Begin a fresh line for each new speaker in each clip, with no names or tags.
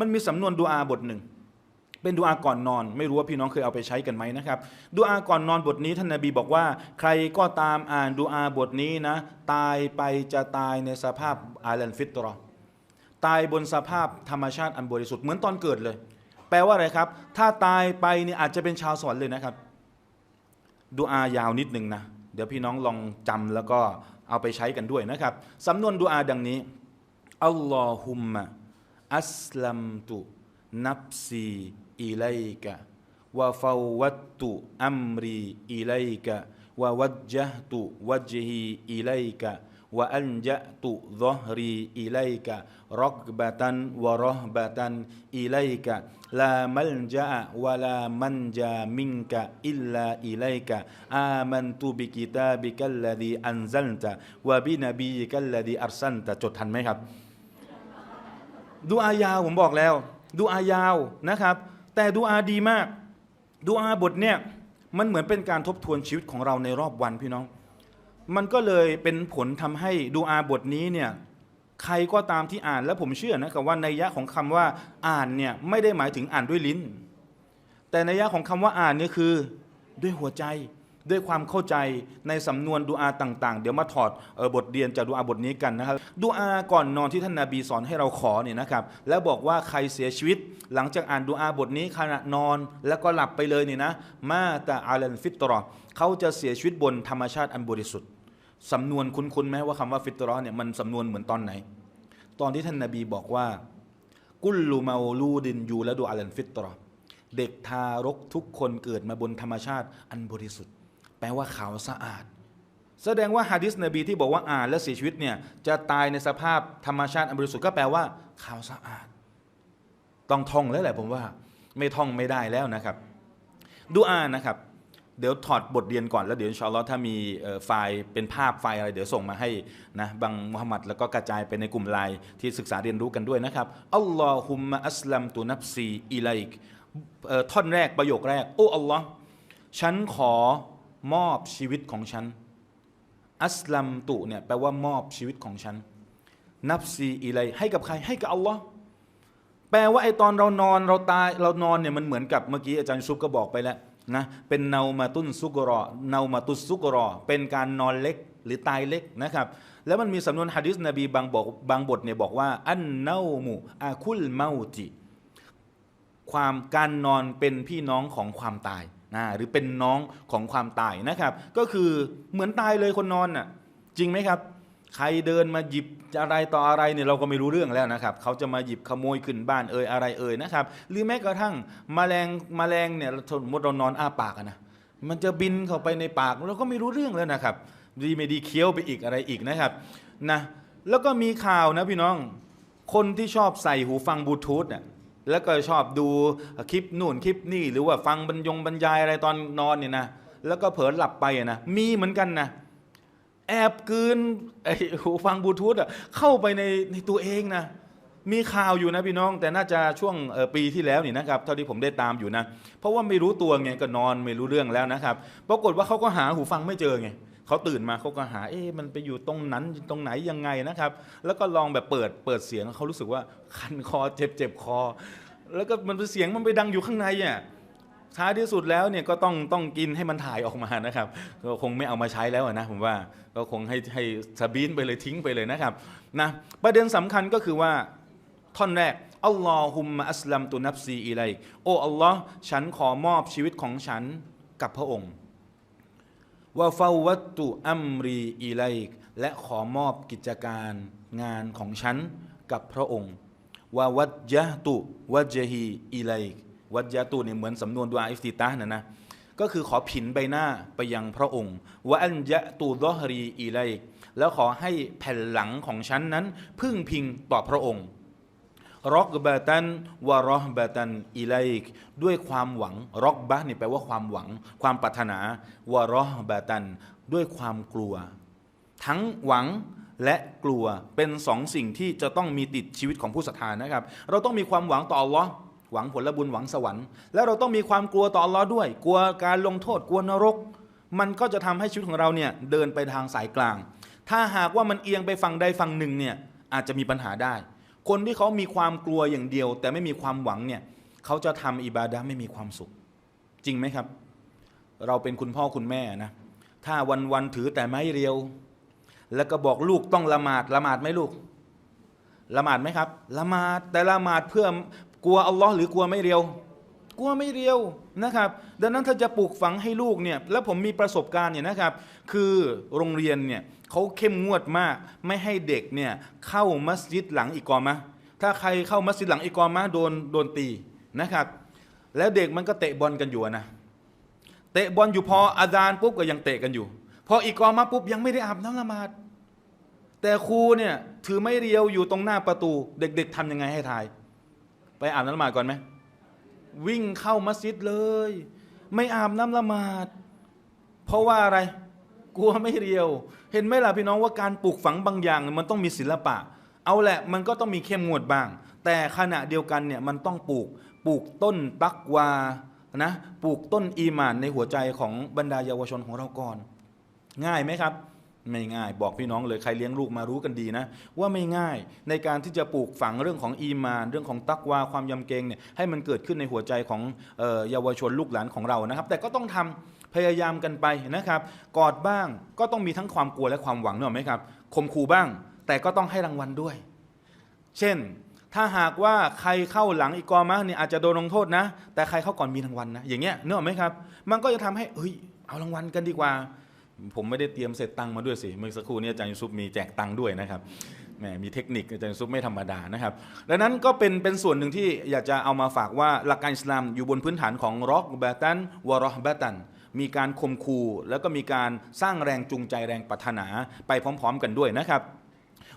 มันมีสำนวนดูอาบทหนึ่ง เป็นดูอาก่อนนอน ไม่รู้ว่าพี่น้องเคยเอาไปใช้กันไหมนะครับดูอาก่อนนอนบทนี้ท่านนบีบอกว่า ใครก็ตามอ่านดูอาบทนี้นะ ตายไปจะตายในสภาพอาลันฟิตรอตายบนสภาพธรรมชาติอันบริสุทธิ์เหมือนตอนเกิดเลย แปลว่าอะไรครับ ถ้าตายไปเนี่ยอาจจะเป็นชาวสวรรค์เลยนะครับดูอายาวนิดหนึ่งนะ เดี๋ยวพี่น้องลองจำแล้วก็เอาไปใช้กันด้วยนะครับสำนวนดูอาดังนี้อัลลอฮุมมะ อัสลัมตุนับซีอิไลกะวะฟาวัตตุอัมรีอิไลกะวะวัจจฮตุวัจฮีอิไลกะวะอันจะตุซอฮรีอิไลกะรักบะตันวะรหบะตันอิไลกะลามัลจะวะลามันจามิงกะอิลลาอิไลกะอามันตุบิกิตาบิกัลลดีอันซัลตะวะบินบีกัลลดีอัรซันตะจดทันไหมครับ ดูอายาวผมบอกแล้ว ดูอายาวนะครับ แต่ดูอาดีมาก ดูอาบทเนี่ยมันเหมือนเป็นการทบทวนชีวิตของเราในรอบวันพี่น้อง มันก็เลยเป็นผลทำให้ดูอาบทนี้เนี่ยใครก็ตามที่อ่านและผมเชื่อนะครับว่าในยยะของคำว่าอ่านเนี่ยไม่ได้หมายถึงอ่านด้วยลิ้น แต่ในยยะของคำว่าอ่านเนี่ยคือด้วยหัวใจ ด้วยความเข้าใจในสำนวนดูอาต่างๆ เดี๋ยวมาถอดออบทเรียนจากดูอาบทนี้กันนะครับดูอาก่อนนอนที่ท่านนาบีสอนให้เราขอเนี่ยนะครับแล้วบอกว่าใครเสียชีวิต หลังจากอ่านดูอาบทนี้ขณะนอนแล้วก็หลับไปเลยเนี่ยนะมาตาอาลันฟิตรอเขาจะเสียชีวิตบนธรรมชาติอันบริสุทธิ์สำนวนคุ้นๆไหมว่าคำว่าฟิตรอเนี่ยมันสำนวนเหมือนตอนไหน ตอนที่ท่านนาบีบอกว่ากุลลูมาลูดินยูและดูอาลันฟิตรอเด็กทารกทุกคนเกิดมาบนธรรมชาติอันบริสุทธิ์ แปลว่าขาวสะอาด แสดงว่าฮะดิษนบีที่บอกว่าอ่านและเสียชีวิตเนี่ยจะตายในสภาพธรรมชาติอันบริสุทธิ์ก็แปลว่าขาวสะอาด ต้องท่องแล้วแหละผมว่าไม่ท่องไม่ได้แล้วนะครับ ดูอ่านนะครับ เดี๋ยวถอดบทเรียนก่อนแล้วเดี๋ยวอินชาอัลลอฮ์ถ้ามีไฟล์เป็นภาพไฟล์อะไร เดี๋ยวส่งมาให้นะบังมุฮัมมัดแล้วก็กระจายไปในกลุ่มไลน์ที่ศึกษาเรียนรู้กันด้วยนะครับอัลลอฮุมมะอัสลัมตุนับซีอิไลกท่อนแรกประโยคแรก โอ้อัลลอฮ์ฉันขอ มอบชีวิตของฉัน อัสลัมตุเนี่ยแปลว่ามอบชีวิตของฉัน นับซีอิไลให้กับใครให้กับอัลลอฮ์แปลว่าไอตอนเรานอนเราตายเรานอนเนี่ยมันเหมือนกับเมื่อกี้อาจารย์ซุปก็บอกไปแล้วนะเป็นเนามาตุนซุกรอเนามาตุสซุกรอ เป็นการนอนเล็กหรือตายเล็กนะครับ แล้วมันมีสำนวนฮะดิษนบีบางบอกบางบทเนี่ยบอกว่า อันเนามูอาคุลเมาจิ ความการนอนเป็นพี่น้องของความตายนะหรือเป็นน้องของความตายนะครับ ก็คือเหมือนตายเลยคนนอนน่ะจริงไหมครับ ใครเดินมาหยิบอะไรต่ออะไรเนี่ยเราก็ไม่รู้เรื่องแล้วนะครับเขาจะมาหยิบขโมยขึ้นบ้านเอ่ยอะไรเอ่ยนะครับหรือแม้กระทั่งแมลงแมลงเนี่ยสมมติเรานอนอ้าปากนะมันจะบินเข้าไปในปากเราก็ไม่รู้เรื่องแล้วนะครับดีไม่ดีเคี้ยวไปอีกอะไรอีกนะครับนะแล้วก็มีข่าวนะพี่น้อง คนที่ชอบใส่หูฟังบลูทูธน่ะ แล้วก็ชอบดูคลิปนู่นคลิปนี่หรือว่าฟังบรรยงบรรยายอะไรตอนนอนเนี่ยนะแล้วก็เผลอหลับไปนะมีเหมือนกันนะแอบกืนไอ้หูฟังบลูทูธอะเข้าไปในในตัวเองนะมีข่าวอยู่นะพี่น้อง แต่น่าจะช่วงปีที่แล้วนี่นะครับเท่าที่ผมได้ตามอยู่นะ เพราะว่าไม่รู้ตัวไงก็นอนไม่รู้เรื่องแล้วนะครับ ปรากฏว่าเขาก็หาหูฟังไม่เจอไง เขาตื่นมาเขาก็หาเอ๊ะมันไปอยู่ตรงนั้นตรงไหนยังไงนะครับ แล้วก็ลองแบบเปิดเปิดเสียงเขารู้สึกว่าคันคอเจ็บเจ็บคอ แล้วก็มันเสียงมันไปดังอยู่ข้างในอะท้ายที่สุดแล้วเนี่ยก็ต้องต้องกินให้มันถ่ายออกมานะครับก็คงไม่เอามาใช้แล้วนะผมว่าก็คงให้ให้สบีนไปเลยทิ้งไปเลยนะครับนะประเด็นสำคัญก็คือว่าท่อนแรกอัลลอฮุมมะอัสลัมตุนับซีอิไลโออัลลอฮ์ฉันขอมอบชีวิตของฉันกับพระองค์ ว่าฟาวัตตุอัมรีอิไลกและขอมอบกิจการงานของฉันกับพระองค์ว่าวัจยะตุวัจฮีอิไลกวัจยะตุเนี่ยเหมือนสำนวนดูอาอิฟติตาห์นะนะก็คือขอผินใบหน้าไปยังพระองค์ว่าอันยะตูดอฮรีอิไลกแล้วขอให้แผ่นหลังของฉันนั้น พึ่งพิงต่อพระองค์ รอกบะตันวะรอฮบะตันอิไลกด้วยความหวังรอกบะนี่แปลว่าความหวัง ความปรารถนาวะรอฮบะตันด้วยความกลัว ทั้งหวังและกลัวเป็นสองสิ่งที่จะต้องมีติดชีวิตของผู้ศรัทธานะครับ เราต้องมีความหวังต่ออัลลอฮ์หวังผลบุญหวังสวรรค์ แล้วเราต้องมีความกลัวต่ออัลลอฮ์ด้วย กลัวการลงโทษกลัวนรก มันก็จะทำให้ชีวิตของเราเนี่ยเดินไปทางสายกลาง ถ้าหากว่ามันเอียงไปฝั่งใดฝั่งหนึ่งเนี่ยอาจจะมีปัญหาได้ คนที่เขามีความกลัวอย่างเดียว แต่ไม่มีความหวังเนี่ยเขาจะทำอิบาดะไม่มีความสุข จริงไหมครับ เราเป็นคุณพ่อคุณแม่นะถ้าวันวันถือแต่ไม้เรียว แล้วก็บอกลูกต้องละหมาดละหมาดไหมลูกละหมาดไหมครับละหมาดแต่ละหมาดเพื่อกลัวอัลลอฮ์หรือกลัวไม่เรียว กลัวไม่เรียวนะครับ ดังนั้นถ้าจะปลูกฝังให้ลูกเนี่ยแล้วผมมีประสบการณ์เนี่ยนะครับ คือโรงเรียนเนี่ยเขาเข้มงวดมาก ไม่ให้เด็กเนี่ยเข้ามัสยิดหลังอิกอมะถ้าใครเข้ามัสยิดหลังอิกอมะโดนโดนตีนะครับ แล้วเด็กมันก็เตะบอลกันอยู่นะเตะบอลอยู่พออาจารย์ปุ๊บก็ยังเตะกันอยู่ พออีกอมาปุ๊บยังไม่ได้อาบน้ำละหมาดแต่ครูเนี่ยถือไม่เรียวอยู่ตรงหน้าประตู เด็ก ๆทำยังไงให้ทาย ไปอาบน้ำละหมาดก่อนไหม วิ่งเข้ามัสยิดเลย ไม่อาบน้ำละหมาด เพราะว่าอะไร กลัวไม่เรียว เห็นไหมล่ะพี่น้องว่าการปลูกฝังบางอย่าง มันต้องมีศิลปะ เอาแหละมันก็ต้องมีเข้มงวดบ้าง แต่ขณะเดียวกันเนี่ยมันต้องปลูกปลูกต้นตักวานะปลูกต้นอีมานในหัวใจของบรรดาเยาวชนของเราก่อน ง่ายไหมครับ ไม่ง่าย บอกพี่น้องเลยใครเลี้ยงลูกมารู้กันดีนะ ว่าไม่ง่ายในการที่จะปลูกฝังเรื่องของอีมาน เรื่องของตักวาความยำเกรงเนี่ยให้มันเกิดขึ้นในหัวใจของเออยาวชนลูกหลานของเรานะครับ แต่ก็ต้องทำพยายามกันไปนะครับ กอดบ้างก็ต้องมีทั้งความกลัวและความหวังเนอะไหมครับข่มขู่บ้าง แต่ก็ต้องให้รางวัลด้วย เช่น ถ้าหากว่าใครเข้าหลังอีกอมะเนี่ยอาจจะโดนลงโทษนะ แต่ใครเข้าก่อนมีรางวัลนะอย่างเงี้ยเนอะไหมครับ มันก็จะทำให้เอ้ยเอารางวัลกันดีกว่า ผมไม่ได้เตรียมเสร็จตังมาด้วยสิ เมื่อสักครู่นี้อาจารย์ยูซุปมีแจกตังด้วยนะครับแหมมีเทคนิคอาจารย์ยูซุปไม่ธรรมดานะครับดังนั้นก็เป็นเป็นส่วนหนึ่งที่อยากจะเอามาฝากว่าหลักการอิสลามอยู่บนพื้นฐานของร็อกบาตันวะรอฮบาตันมีการข่มขู่แล้วก็มีการสร้างแรงจูงใจแรงปรารถนาไปพร้อม ๆ กันด้วยนะครับ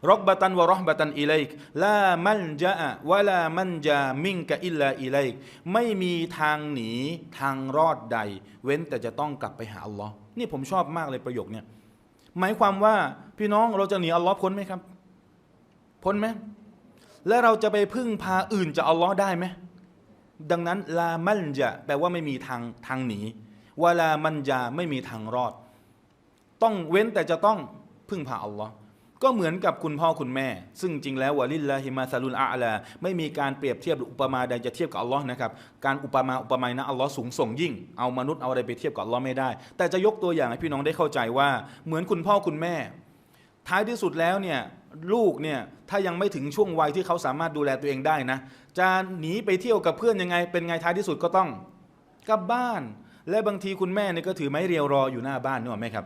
รกบตันวะรอฮบตันอิเลกลามันจะวะลามันจามิงกะอิลลาอิเลกไม่มีทางหนีทางรอดใด เว้นแต่จะต้องกลับไปหาอัลลอฮ์ นี่ผมชอบมากเลยประโยคเนี่ยหมายความว่าพี่น้องเราจะหนีอัลลอฮ์พ้นไหมครับ พ้นไหมและเราจะไปพึ่งพาอื่นจากอัลลอฮ์ได้ไหมดังนั้นลามันจะแปลว่าไม่มีทางทางหนีวลามันจะไม่มีทางรอด ต้องเว้นแต่จะต้องพึ่งพาอัลลอฮ์ ก็เหมือนกับคุณพ่อคุณแม่ ซึ่งจริงแล้ววะลิลลาฮิมาซาลุลอาลา ไม่มีการเปรียบเทียบหรืออุปมาใดจะเทียบกับอัลลอฮ์นะครับ การอุปมาอุปไมยนะอัลลอฮ์สูงส่งยิ่ง เอามนุษย์เอาอะไรไปเทียบกับอัลลอฮ์ไม่ได้ แต่จะยกตัวอย่างให้พี่น้องได้เข้าใจว่า เหมือนคุณพ่อคุณแม่ ท้ายที่สุดแล้วเนี่ยลูกเนี่ยถ้ายังไม่ถึงช่วงวัยที่เขาสามารถดูแลตัวเองได้นะ จะหนีไปเที่ยวกับเพื่อนยังไง เป็นไงท้ายที่สุดก็ต้องกลับบ้าน และบางทีคุณแม่เนี่ยก็ถือไม้เรียวรออยู่หน้าบ้านนึกออกไหมครับ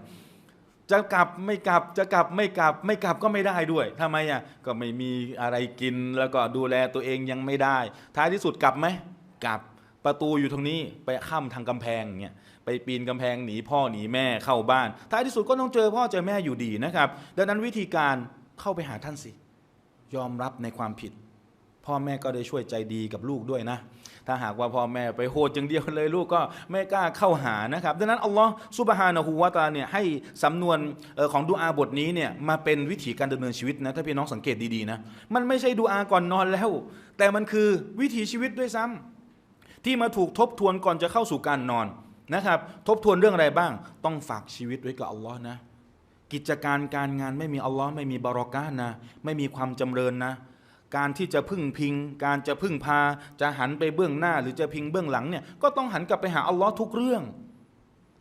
จะกลับไม่กลับจะกลับไม่กลับ ไม่กลับก็ไม่ได้ด้วยทำไมอะก็ไม่มีอะไรกินแล้วก็ดูแลตัวเองยังไม่ได้ ท้ายที่สุดกลับไหมกลับประตูอยู่ตรงนี้ไปข้ามทางกำแพงเงี้ยไปปีนกำแพงหนีพ่อหนีแม่เข้าบ้าน ท้ายที่สุดก็ต้องเจอพ่อเจอแม่อยู่ดีนะครับ ดังนั้นวิธีการเข้าไปหาท่านสิ ยอมรับในความผิด พ่อแม่ก็ได้ช่วยใจดีกับลูกด้วยนะ ถ้าหากว่าพ่อแม่ไปโหดอย่างเดียวเลยลูกก็ไม่กล้าเข้าหานะครับ ดังนั้นอัลลอฮ์ซุบฮานะฮูวาตาเนี่ยให้สำนวนออของดุอาบทนี้เนี่ยมาเป็นวิถีการดำเนินชีวิตนะถ้าพี่น้องสังเกตดีๆนะ มันไม่ใช่ดุอาก่อนนอนแล้ว แต่มันคือวิถีชีวิตด้วยซ้ำที่มาถูกทบทวนก่อนจะเข้าสู่การนอนนะครับ ทบทวนเรื่องอะไรบ้าง ต้องฝากชีวิตไว้กับอัลลอฮ์นะ กิจการการงานไม่มีอัลลอฮ์ไม่มีบารอกานะ ไม่มีความจำเริญนะ การที่จะพึ่งพิง การจะพึ่งพา จะหันไปเบื้องหน้า หรือจะพิงเบื้องหลังเนี่ยก็ต้องหันกลับไปหาอัลลอฮ์ทุกเรื่อง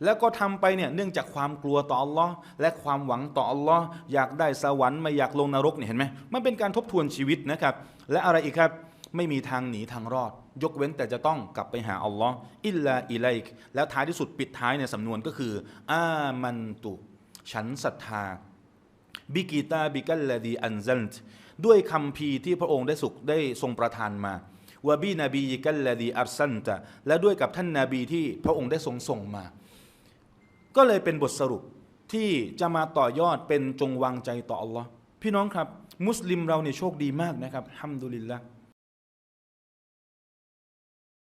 แล้วก็ทำไปเนี่ยเนื่องจากความกลัวต่ออัลลอฮ์และความหวังต่ออัลลอฮ์อยากได้สวรรค์ไม่อยากลงนรกเนี่ยเห็นไหมมันเป็นการทบทวนชีวิตนะครับ และอะไรอีกครับไม่มีทางหนีทางรอด ยกเว้นแต่จะต้องกลับไปหาอัลลอฮ์อิลลาอิไลกแล้วท้ายที่สุดปิดท้ายในสำนวนก็คืออามันตุ ฉันศรัทธาบิกิตาบิกัลลดีอันซัลต์ ด้วยคำพีที่พระองค์ได้สุขได้ทรงประทานมาวะบีนบีกัลลดีอัลซันตะและด้วยกับท่านนาบีที่พระองค์ได้ทรงส่งมา ก็เลยเป็นบทสรุปที่จะมาต่อยอดเป็นจงวางใจต่ออัลลอฮ์พี่น้องครับ มุสลิมเราเนี่ยโชคดีมากนะครับฮัมดุลิลละ